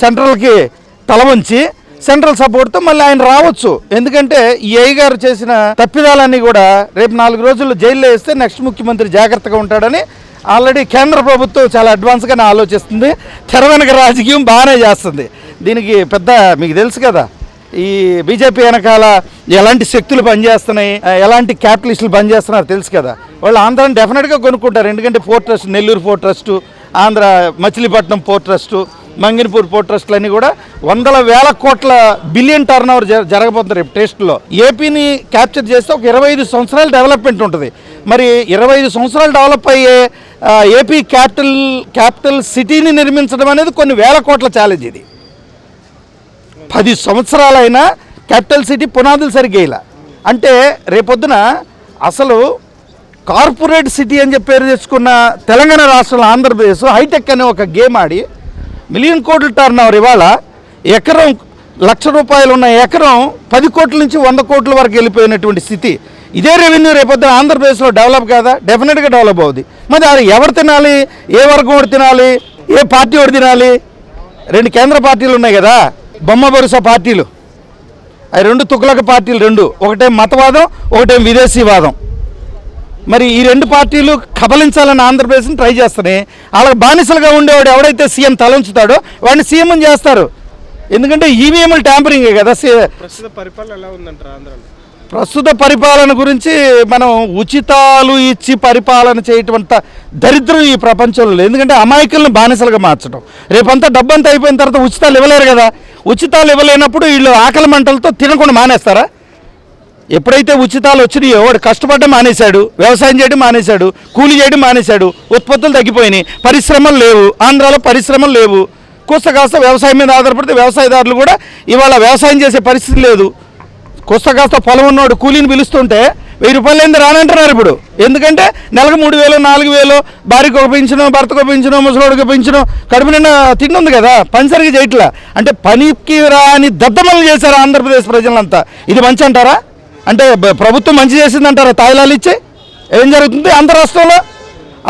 సెంట్రల్కి తల వంచి సెంట్రల్ సపోర్ట్తో మళ్ళీ ఆయన రావచ్చు. ఎందుకంటే ఈ గారు చేసిన తప్పిదాలన్నీ కూడా రేపు నాలుగు రోజుల్లో జైల్లో వేస్తే నెక్స్ట్ ముఖ్యమంత్రి జాగ్రత్తగా ఉంటాడని ఆల్రెడీ కేంద్ర ప్రభుత్వం చాలా అడ్వాన్స్గానే ఆలోచిస్తుంది. తెర వెనక రాజకీయం బాగానే చేస్తుంది. దీనికి పెద్ద మీకు తెలుసు కదా ఈ బీజేపీ వెనకాల ఎలాంటి శక్తులు పనిచేస్తున్నాయి ఎలాంటి క్యాపిటలిస్టులు పనిచేస్తున్నారు తెలుసు కదా. వాళ్ళు ఆంధ్రాని డెఫినెట్గా కొనుక్కుంటారు. ఎందుకంటే port trust Nellore port trust Andhra Machilipatnam port trust Manginapur port ట్రస్ట్లు కూడా వందల వేల కోట్ల బిలియన్ టర్న్ ఓవర్ జరగబోతుంది రేపు టెస్ట్లో. ఏపీని క్యాప్చర్ చేస్తే ఒక ఇరవై ఐదు సంవత్సరాలు డెవలప్మెంట్ ఉంటుంది. మరి ఇరవై ఐదు సంవత్సరాలు డెవలప్ అయ్యే ఏపీ క్యాపిటల్ క్యాపిటల్ సిటీని నిర్మించడం అనేది కొన్ని వేల కోట్ల ఛాలెంజ్ ఇది. పది సంవత్సరాలైనా క్యాపిటల్ సిటీ పునాదులు సరిగ్గా అంటే రేపొద్దున అసలు కార్పొరేట్ సిటీ అని చెప్పి పేరు తెచ్చుకున్న తెలంగాణ రాష్ట్రంలో ఆంధ్రప్రదేశ్ హైటెక్ అనే ఒక గేమ్ ఆడి మిలియన్ కోట్ల టర్న్ ఓవర్ ఇవాళ ఎకరం లక్ష రూపాయలు ఉన్న ఎకరం పది కోట్ల నుంచి వంద కోట్ల వరకు వెళ్ళిపోయినటువంటి స్థితి. ఇదే రెవెన్యూ రేపొద్దున ఆంధ్రప్రదేశ్లో డెవలప్ కాదా? డెఫినెట్గా డెవలప్ అవుద్ది. మరి అది ఎవరు తినాలి? ఏ వర్గం వాడు తినాలి? ఏ పార్టీ వాడు తినాలి? రెండు కేంద్ర పార్టీలు ఉన్నాయి కదా. బొమ్మ భరోసా పార్టీలు. అవి రెండు తుకులక పార్టీలు రెండు. ఒకటే మతవాదం ఒకటే విదేశీవాదం మరి ఈ రెండు పార్టీలు కబలించాలని ఆంధ్రప్రదేశ్ని ట్రై చేస్తున్నాయి. వాళ్ళకి బానిసలుగా ఉండేవాడు ఎవడైతే సీఎం తలంచుతాడో వాడిని సీఎం చేస్తారు. ఎందుకంటే ఈవీఎంలు ట్యాంపరింగే కదా ప్రస్తుత పరిపాలన గురించి మనం ఉచితాలు ఇచ్చి పరిపాలన చేయటం అంత దరిద్రం ఈ ప్రపంచంలో ఎందుకంటే అమాయకులను బానిసలుగా మార్చడం రేపంతా డబ్బంతా అయిపోయిన తర్వాత ఉచితాలు ఇవ్వలేరు కదా. ఉచితాలు ఇవ్వలేనప్పుడు వీళ్ళు ఆకలి మంటలతో తినకుండా మానేస్తారా? ఎప్పుడైతే ఉచితాలు వచ్చినాయో వాడు కష్టపడడం మానేశాడు వ్యవసాయం చేయడం మానేశాడు కూలి చేయడం మానేశాడు ఉత్పత్తులు తగ్గిపోయినాయి పరిశ్రమలు లేవు ఆంధ్రాలో పరిశ్రమలు లేవు. కూస్త కాస్త వ్యవసాయం మీద ఆధారపడితే వ్యవసాయదారులు కూడా ఇవాళ వ్యవసాయం చేసే పరిస్థితి లేదు. కూస్త కాస్త పొలం ఉన్నవాడు కూలీని పిలుస్తుంటే వెయ్యి రూపాయలు ఏంది రానంటున్నారు ఇప్పుడు. ఎందుకంటే నెలకు మూడు వేలు నాలుగు వేలు భార్యకు ఒక పెంచడం భర్తకు పెంచడం ముసలోడికి పెంచడం కడుపు నిండా తిండి ఉంది కదా పని సరిగ్గా చేయట్లా. అంటే పనికి రాని దద్దమలు చేశారు ఆంధ్రప్రదేశ్ ప్రజలంతా. ఇది మంచి అంటారా? అంటే ప్రభుత్వం మంచి చేసిందంటారా? తాయిలాలు ఇచ్చి? ఏం జరుగుతుంది ఆంధ్ర రాష్ట్రంలో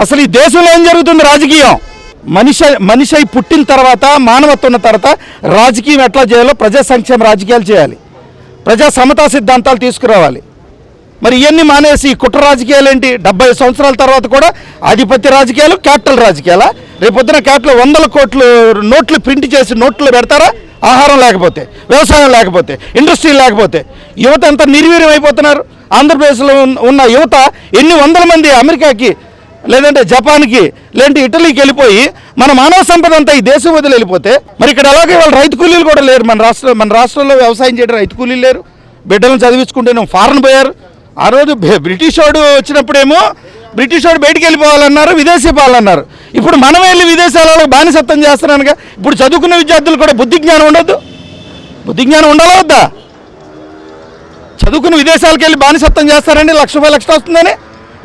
అసలు ఈ దేశంలో ఏం జరుగుతుంది రాజకీయం? మనిషి మనిషి అయి పుట్టిన తర్వాత మానవత్వం ఉన్న తర్వాత రాజకీయం ఎట్లా చేయాలో ప్రజా సంక్షేమ రాజకీయాలు చేయాలి. ప్రజా సమతా సిద్ధాంతాలు తీసుకురావాలి. మరి ఇవన్నీ మానేసి కుట్ర రాజకీయాలు ఏంటి? డెబ్బై సంవత్సరాల తర్వాత కూడా ఆధిపత్య రాజకీయాలు క్యాపిటల్ రాజకీయాలా? రేపొద్దున క్యాపిటల్ వందల కోట్లు నోట్లు ప్రింట్ చేసి నోట్లు పెడతారా? ఆహారం లేకపోతే వ్యవసాయం లేకపోతే ఇండస్ట్రీ లేకపోతే యువత ఎంత నిర్వీర్యం అయిపోతున్నారు? ఆంధ్రప్రదేశ్లో ఉన్న- యువత ఎన్ని వందల మంది అమెరికాకి లేదంటే జపాన్కి లేదంటే ఇటలీకి వెళ్ళిపోయి మన మానవ సంపద అంతా ఈ దేశం వదిలి వెళ్ళిపోతే మరి ఇక్కడ అలాగే వాళ్ళు రైతు కూలీలు కూడా లేరు. మన రాష్ట్ర మన రాష్ట్రంలో వ్యవసాయం చేయడం రైతు కూలీలు లేరు. బిడ్డలను చదివించుకుంటేనే ఫారెన్ పోయారు. ఆ రోజు బ్రిటిష్ వాడు వచ్చినప్పుడేమో బ్రిటిష్ వాడు బయటికి వెళ్ళిపోవాలన్నారు విదేశీ పాలన్నారు. ఇప్పుడు మనం వెళ్ళి విదేశాలలో బానిసత్వం చేస్తున్నానుగా. ఇప్పుడు చదువుకున్న విద్యార్థులు కూడా బుద్ధి జ్ఞానం ఉండొద్దు బుద్ధి జ్ఞానం ఉండాలా వద్దా? చదువుకుని విదేశాలకు వెళ్ళి బానిసత్వం చేస్తారండి లక్ష రూపాయలు ఎక్స్ట్రా వస్తుందని?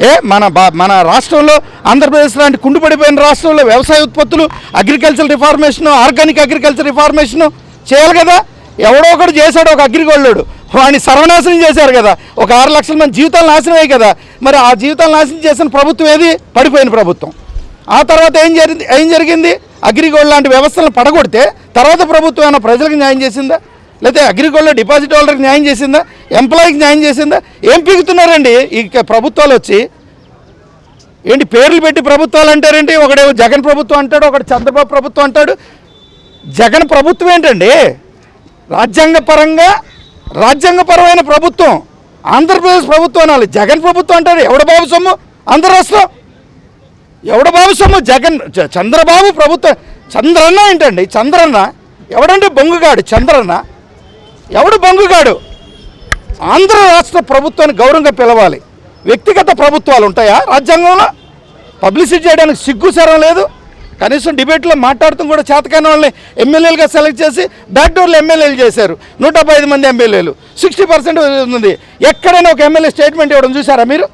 ఏ మన బా- మన రాష్ట్రంలో ఆంధ్రప్రదేశ్ లాంటి కుండుపడిపోయిన రాష్ట్రంలో వ్యవసాయ ఉత్పత్తులు agriculture reformation organic agriculture reformation చేయాలి కదా? ఎవడో ఒకడు చేశాడు ఒక అగ్రిగోల్డ్ వాడిని సర్వనాశనం చేశారు కదా. ఒక ఆరు లక్షల మంది జీవితాలు నాశనం కదా. మరి ఆ జీవితాలు నాశనం చేసిన ప్రభుత్వం ఏది? పడిపోయిన ప్రభుత్వం. ఆ తర్వాత ఏం జరిగింది? ఏం జరిగింది? అగ్రిగోల్డ్ లాంటి వ్యవస్థలను పడగొడితే తర్వాత ప్రభుత్వం ఏమైనా ప్రజలకు న్యాయం చేసిందా? లేకపోతే అగ్రికల్చర్ డిపాజిట్ హోల్డర్కి న్యాయం చేసిందా? ఎంప్లాయీకి న్యాయం చేసిందా? ఏం పీగుతున్నారండి ఈ ప్రభుత్వాలు వచ్చి ఏంటి పేర్లు పెట్టి ప్రభుత్వాలు అంటారేంటి? ఒకడేమో జగన్ ప్రభుత్వం అంటాడు ఒకటి చంద్రబాబు ప్రభుత్వం అంటాడు. జగన్ ప్రభుత్వం ఏంటండి? రాజ్యాంగపరంగా రాజ్యాంగపరమైన ప్రభుత్వం ఆంధ్రప్రదేశ్ ప్రభుత్వం అనాలి. జగన్ ప్రభుత్వం అంటారు. ఎవడ బాబు సొమ్ము? ఆంధ్ర రాష్ట్రం. ఎవడ బాబు సొమ్ము? జగన్ చంద్రబాబు ప్రభుత్వం. చంద్రన్న ఏంటండి? చంద్రన్న. ఎవడంటే బొంగుగాడు? చంద్రన్న. ఎవడు బొంగుగాడు? ఆంధ్ర రాష్ట్ర ప్రభుత్వాన్ని గౌరవంగా పిలవాలి. వ్యక్తిగత ప్రభుత్వాలు ఉంటాయా రాజ్యాంగంలో? పబ్లిసిటీ చేయడానికి సిగ్గు సరం లేదు. కనీసం డిబేట్లో మాట్లాడుతూ కూడా చేతకాని వాళ్ళని ఎమ్మెల్యేలుగా సెలెక్ట్ చేసి బ్యాక్ డోర్లు ఎమ్మెల్యేలు చేశారు. నూట డెబ్బై ఐదు మంది ఎమ్మెల్యేలు. సిక్స్టీ పర్సెంట్ ఉంది. ఎక్కడైనా ఒక ఎమ్మెల్యే స్టేట్మెంట్ ఇవ్వడం చూసారా మీరు?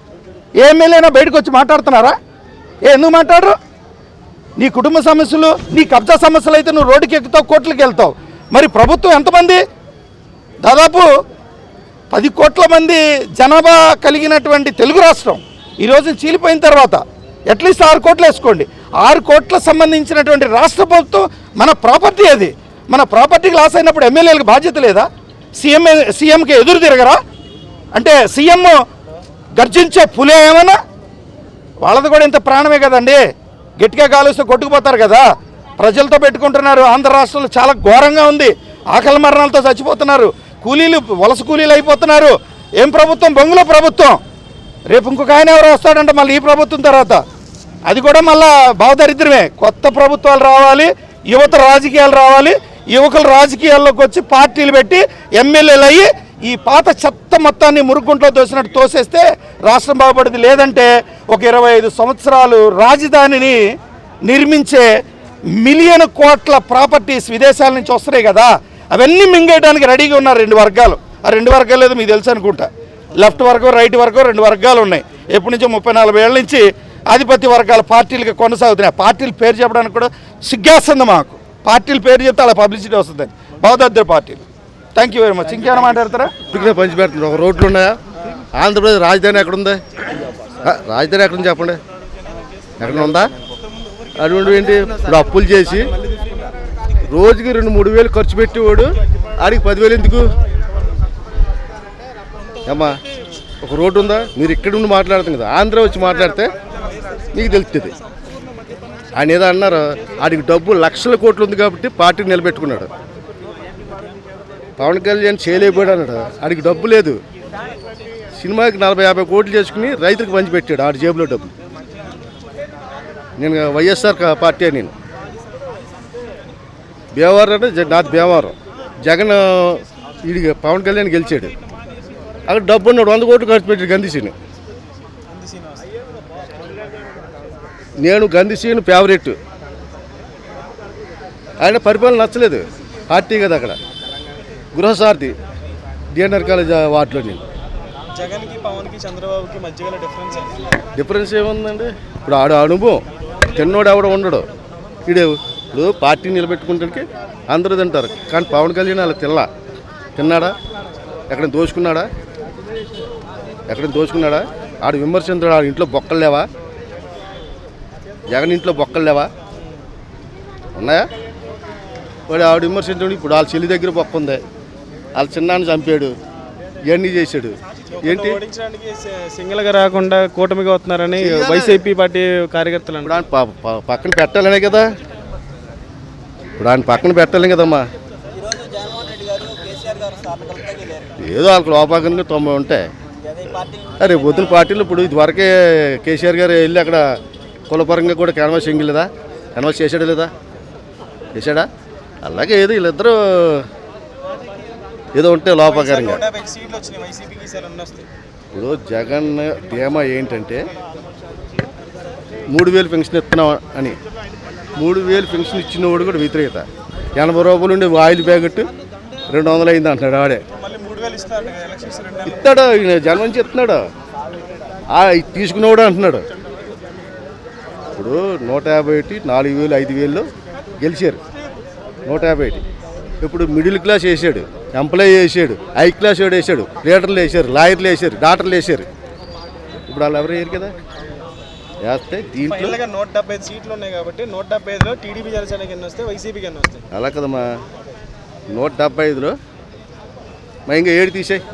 ఏ ఎమ్మెల్యేనా బయటకు వచ్చి మాట్లాడుతున్నారా? ఏ ఎందుకు మాట్లాడరు? నీ కుటుంబ సమస్యలు నీ కబ్జా సమస్యలు అయితే నువ్వు రోడ్డుకి ఎక్కుతావు కోట్లకి వెళ్తావు. మరి ప్రభుత్వం ఎంతమంది? దాదాపు పది కోట్ల మంది జనాభా కలిగినటువంటి తెలుగు రాష్ట్రం. ఈరోజు చీలిపోయిన తర్వాత అట్లీస్ట్ ఆరు కోట్లు వేసుకోండి. ఆరు కోట్ల సంబంధించినటువంటి రాష్ట్ర ప్రభుత్వం మన ప్రాపర్టీ అది. మన ప్రాపర్టీకి లాస్ అయినప్పుడు ఎమ్మెల్యేలకు బాధ్యత లేదా? సీఎం సీఎంకి ఎదురు తిరగరా? అంటే సీఎం గర్జించే పులే ఏమన్నా? వాళ్ళది కూడా ఇంత ప్రాణమే కదండి. గట్టిగా కాలుస్తే కొట్టుకుపోతారు కదా. ప్రజలతో పెట్టుకుంటున్నారు. ఆంధ్ర రాష్ట్రంలో చాలా ఘోరంగా ఉంది. ఆకలి మరణాలతో చచ్చిపోతున్నారు. కూలీలు వలస కూలీలు అయిపోతున్నారు. ఏం ప్రభుత్వం? బొంగుల ప్రభుత్వం. రేపు ఇంకొక ఆయన ఎవరు వస్తాడంటే మళ్ళీ ఈ ప్రభుత్వం తర్వాత. అది కూడా మళ్ళా భావదరిద్రమే. కొత్త ప్రభుత్వాలు రావాలి యువత రాజకీయాలు రావాలి యువకులు రాజకీయాల్లోకి వచ్చి పార్టీలు పెట్టి ఎమ్మెల్యేలు అయ్యి ఈ పాత చెత్త మొత్తాన్ని మురుగుంట్లో తోసినట్టు తోసేస్తే రాష్ట్రం బాగుపడింది లేదంటే ఒక ఇరవై ఐదు సంవత్సరాలు రాజధానిని నిర్మించే మిలియన్ కోట్ల ప్రాపర్టీస్ విదేశాల నుంచి వస్తున్నాయి కదా. అవన్నీ మింగేయడానికి రెడీగా ఉన్నారు రెండు వర్గాలు. ఆ రెండు వర్గాలు ఏదో మీకు తెలుసు అనుకుంటా. లెఫ్ట్ వర్గం రైట్ వర్గం రెండు వర్గాలు ఉన్నాయి. ఎప్పటి నుంచో ముప్పై నలభై ఏళ్ళ నుంచి ఆధిపత్య వర్గాల పార్టీలుగా కొనసాగుతున్నాయి. ఆ పార్టీల పేరు చెప్పడానికి కూడా సిగ్గేస్తుంది మాకు. పార్టీల పేరు చెప్తే అలా పబ్లిసిటీ వస్తుంది బౌద్ధ పార్టీలు. థ్యాంక్ యూ వెరీ మచ్ ఇంకేమైనా మాట్లాడతారా? పంచి పెడుతున్నారు ఒక రోడ్లు ఉన్నాయా? ఆంధ్రప్రదేశ్ రాజధాని ఎక్కడ ఉంది రాజధాని ఎక్కడ ఉంది చెప్పండి. ఎక్కడ ఉందా? అటువంటి ఏంటి? ఇప్పుడు అప్పులు చేసి రోజుకి రెండు మూడు వేలు ఖర్చు పెట్టేవాడు. ఆడికి పదివేలు ఎందుకు? అమ్మా ఒక రోడ్డు ఉందా? మీరు ఇక్కడ ఉండి మాట్లాడుతుంది కదా. ఆంధ్ర వచ్చి మాట్లాడితే మీకు తెలుస్తుంది. ఆయన ఏదో అన్నారు ఆడికి డబ్బు లక్షల కోట్లు ఉంది కాబట్టి పార్టీని నిలబెట్టుకున్నాడు. పవన్ కళ్యాణ్ చేయలేకపోయాడు అన్నాడు. ఆడికి డబ్బు లేదు. సినిమాకి నలభై యాభై కోట్లు చేసుకుని రైతులకు పంచిపెట్టాడు ఆడి జేబులో డబ్బు. నేను వైఎస్ఆర్ పార్టీ నేను. భీమవరం అంటే నాది భీమవరం జగన్ వీడికి పవన్ కళ్యాణ్ గెలిచాడు. అక్కడ డబ్బు ఉన్నాడు వంద కోట్లు ఖర్చు పెట్టాడు గంధీసీని నేను గంధిసీని ఫేవరెట్ ఆయన పరిపాలన నచ్చలేదు. పార్టీ కదా అక్కడ. గృహసారథి డిఎన్ఆర్ కాలేజ్ వార్డులో నేను. జగన్కి పవన్కి చంద్రబాబుకి మధ్య డిఫరెన్స్ డిఫరెన్స్ ఏముందండి? ఇప్పుడు ఆడ అనుభవం. తిన్నోడు ఎవడ ఉండడు. ఈడు ఇప్పుడు పార్టీ నిలబెట్టుకుంటానికి అందరూ తింటారు. కానీ పవన్ కళ్యాణ్ అలా తిల్ల తిన్నాడా? ఎక్కడ దోచుకున్నాడా? ఎక్కడ దోచుకున్నాడా? ఆడు విమర్శించాడు ఆడు ఇంట్లో బొక్కలు లేవా? జగన్ ఇంట్లో బొక్కలు లేవా? ఉన్నాయా? వాడు ఆవిడ విమర్శించాడు ఇప్పుడు వాళ్ళ చెల్లి దగ్గర బొక్క ఉంది. వాళ్ళ చిన్నాన్ని చంపాడు. ఇవన్నీ చేశాడు. ఏంటి? ఓడించడానికి సింగిల్గా రాకుండా కూటమిగా వస్తున్నారని వైసీపీ పార్టీ కార్యకర్తలు పక్కన పెట్టాలనే కదా? ఇప్పుడు ఆయన పక్కన పెట్టాలి కదమ్మా. ఏదో వాళ్ళకి లోపాకంగా తొంభై ఉంటాయి అరే పొద్దున పార్టీలు ఇప్పుడు ఇదివరకే కేసీఆర్ గారు వెళ్ళి అక్కడ కులపరంగా కూడా క్యాన్వాస్ చేయలేదా? క్యాన్వాస్ చేశాడా లేదా? చేశాడా? అలాగే ఏదో వీళ్ళిద్దరూ ఏదో ఉంటే లోపకారంగా. ఇప్పుడు జగన్ ధీమా ఏంటంటే మూడు వేలు పెన్షన్ ఇస్తున్నాం అని. మూడు వేలు పెన్షన్ ఇచ్చినవాడు కూడా వ్యతిరేకత. ఎనభై రూపాయలు ఉండే ఆయిల్ ప్యాకెట్ రెండు వందలు అయింది అంటున్నాడు ఆడే. ఇస్తాడు? జనం ఇది తీసుకునేవాడు అంటున్నాడు. ఇప్పుడు నూట యాభై ఒకటి నాలుగు వేలు ఐదు వేలు గెలిచారు. నూట యాభై ఒకటి. ఇప్పుడు మిడిల్ క్లాస్ వేసాడు ఎంప్లాయీ వేసాడు హై క్లాస్ వాడు వేసాడు లీడర్లు వేసారు లాయర్లు వేసారు డాక్టర్లు వేసారు. ఇప్పుడు వాళ్ళు ఎవరు వేయరు కదా? వేస్తే దీంట్లో నూట డెబ్బై ఐదు సీట్లు ఉన్నాయి కాబట్టి నూట డెబ్బై ఐదులో టీడీపీ జనసేనకి ఎన్ని వస్తాయి వైసీపీకి ఎన్ని వస్తాయి అలా కదమ్మా. నూట డెబ్బై ఐదులో మా ఇంకా ఏడు తీసేయి.